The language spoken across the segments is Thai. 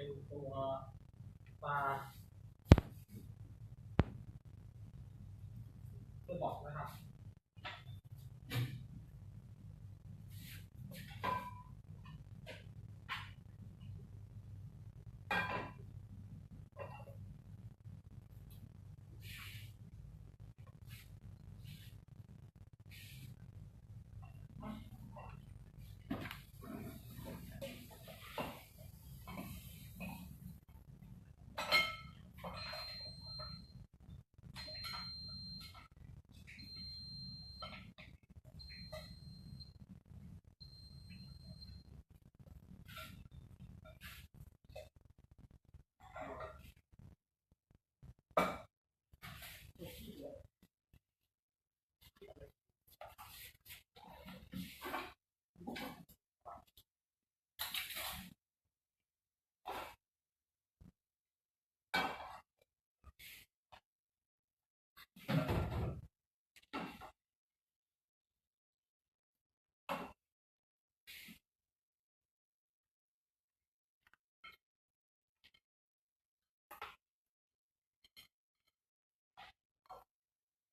เป็นตัวปลาตัวบอกนะครับ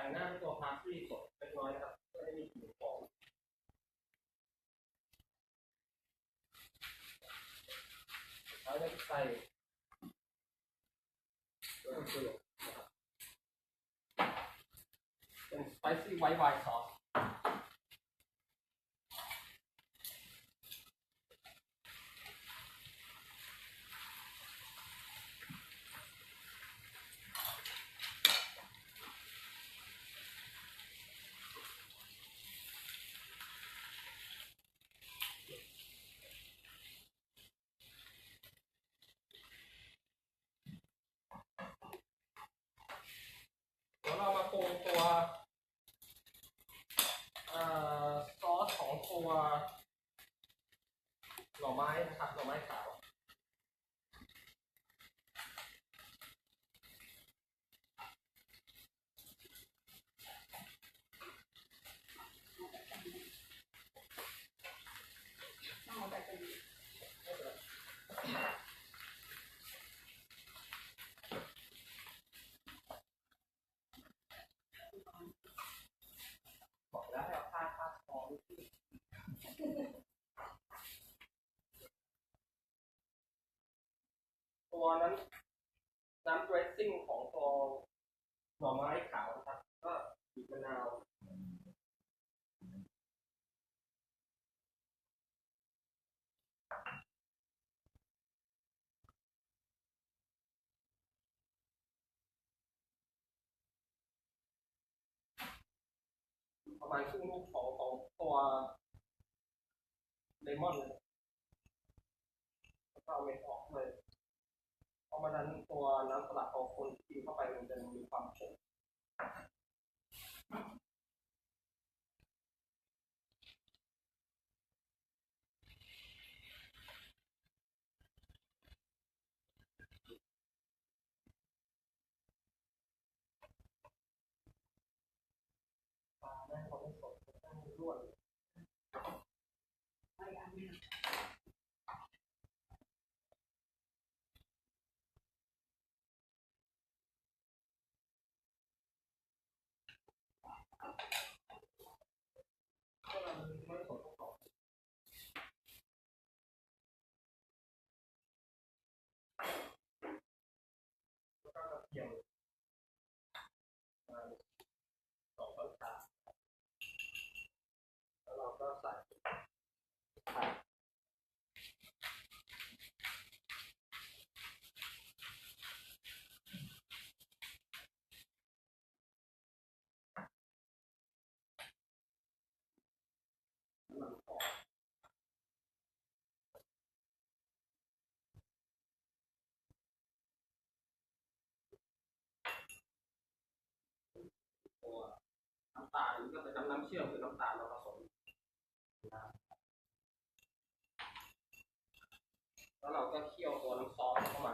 แต่งหน้าตัวพาสตี้สดเล็กน้อยครับก็ได้มีกลิ่นหอมแล้วจะใส่ตัวเกลือนะครับเป็น spicy white wine sauce เดี๋ยวเรามาปรุง ตัวอซอสของตัวหน่อไม้นะครับหน่อไม้ขาว บอกแล้วให้เอาผ้าผ้าคอไว้ที่ตัวนั้นน้ำ dressing ของตัวหน่อไม้ขาวนะครับ ก็บีบมะนาว ประมาณครึ่งลูกของของตัวเลมอนเลยแล้วก็เอาเม็ดออกเลย เพราะมันนั้นตัวน้ำสลัดของคนที่กินเข้าไปมันจะมีความขมปลาแม่งเขาไม่สดแม่งร่วน ก็เราไม่สดทุกสอง แล้วก็กระเทียมมาสองช้อนชาแล้วเราก็ใส่ผักน้ำมันหอยตัวน้ำตาลก็เป็นน้ำน้ำเชื่อมหรือน้ำตาลเราผสมน้ำแล้วเราก็เคี่ยวตัวน้ำซอสเข้ามา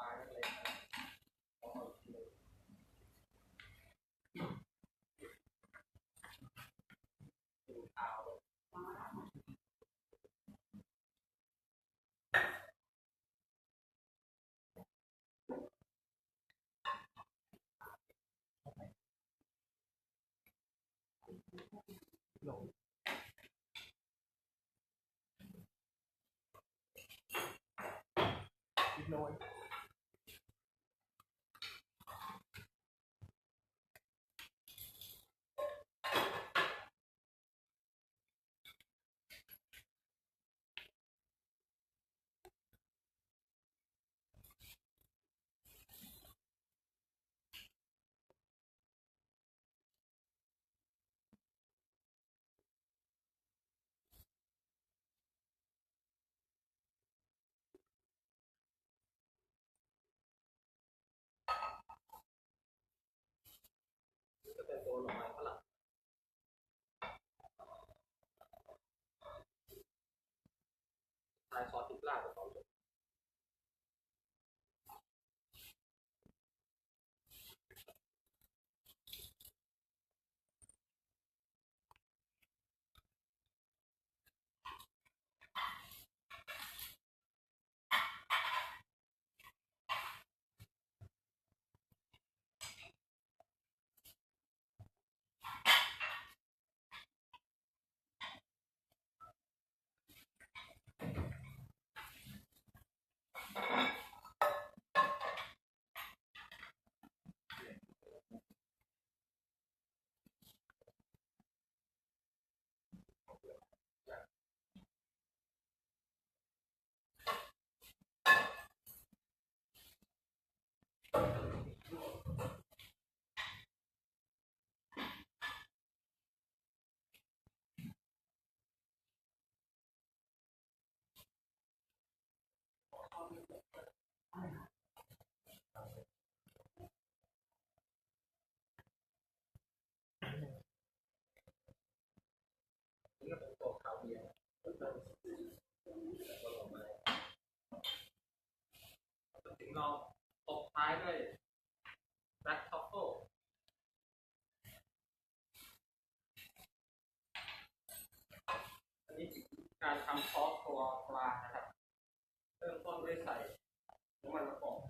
ลาเล็กๆนะเอาเอาอีกทีหนึ่งกินข้าวเลย นิดน้อย นี่จะ เป็นตัวหน่อไม้ฝรั่งทายซอสติดล่ากับสองจุด นี่ก็เป็นตัวขาวเบียร์แล้วก็ตัวหน่อไม้แล้วก็ ถึงเราตบท้ายด้วยแบล็คท็อฟเฟิลอันนี้การทำซอสตัวปลานะครับ เริ่มต้นด้วยใส่น้ำมันมะกอก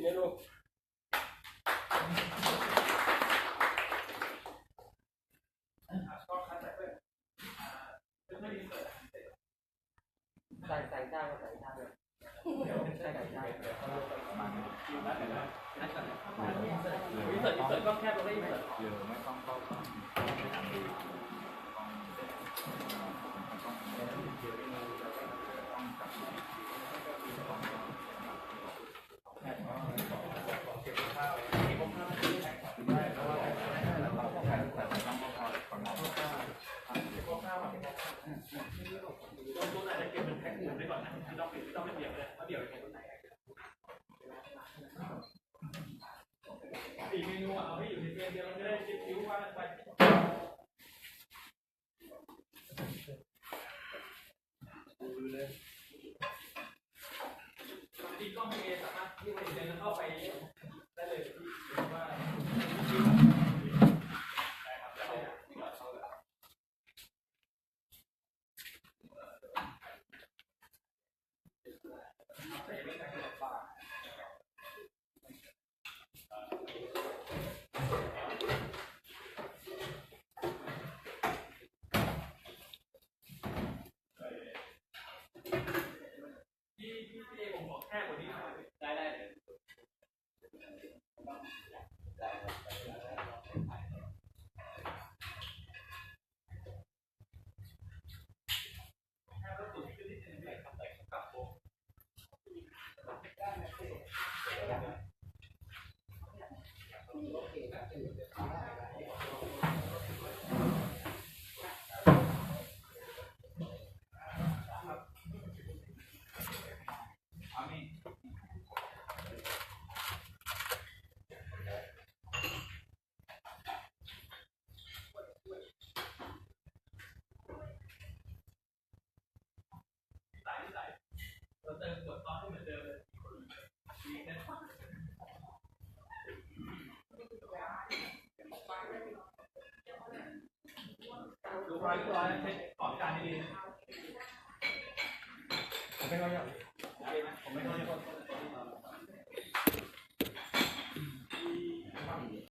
ครบสิเมนูใส่ใส่ได้ใส่ได้เลยใส่ได้ได้อินเสิร์ตอินเสิร์ตก็แคบเราได้อินเสิร์ตหรือไม่ต้องเข้าก่อนไม่ทำดีต้องต้องต้องจับ ตัวไหนจะเก็บเป็นแพ็คห นะไม่ต้องเปลี่ยนไม่ต้องไปเดี่ยวเลยเพราะเดี่ยวยังไงตัวไหนสี่เมนูอะเอาให้อยู่ในเกมเดียวเราจะได้คิดคิ้วว่าไปที่กล้องเอสามารถที่มันจะเข้าไปได้เลยที่ว่าได้ครับได้ครับ พี่พี่พี่เอผมขอแค่กว่านี้หน่อยได้ได้เลยแค่ว่าสูงขึ้นนิดนึงเลยครับแต่กลับผม อามี สายสายเราเติมกดตอนให้เหมือนเดิมเลยดีนะ ดูร้อ